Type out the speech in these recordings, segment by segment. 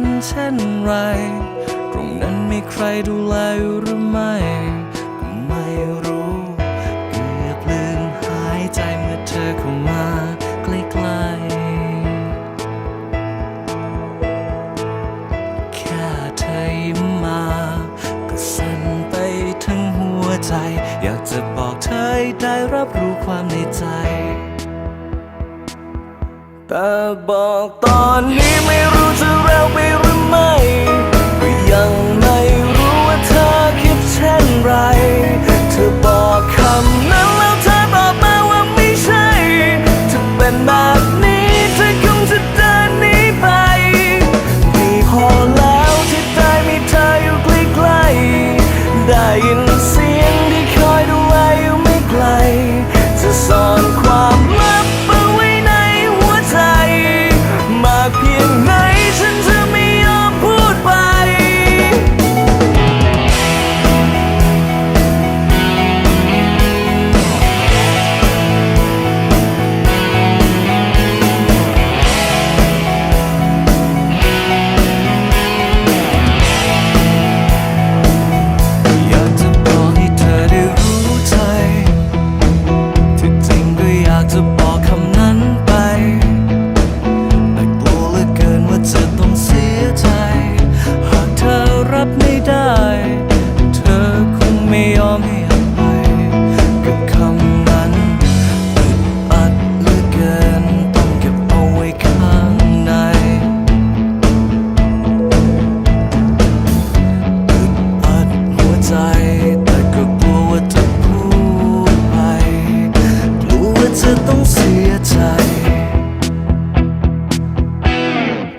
นเช่นไร ตรงนั้นมีใครดูแลหรือไม่ก็ไม่รู้เกือบลืมหายใจเมื่อเธอเข้ามาใกล้ๆ แค่เธยิ้มมา ก็สั่นไปทั้งหัวใจ อยากจะบอกเธอได้รับรู้ความในใจแต่บอกตอนนี้ไม่รู้จะ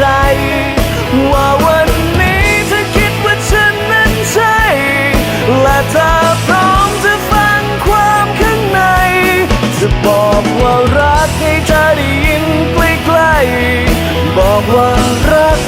ใจว่าวันนี้เธอคิดว่าฉันนั้นใช่และถ้าพร้อมจะฟังความข้างใน จะบอกว่ารักให้เธอได้ยินใกล้ๆบอกว่ารัก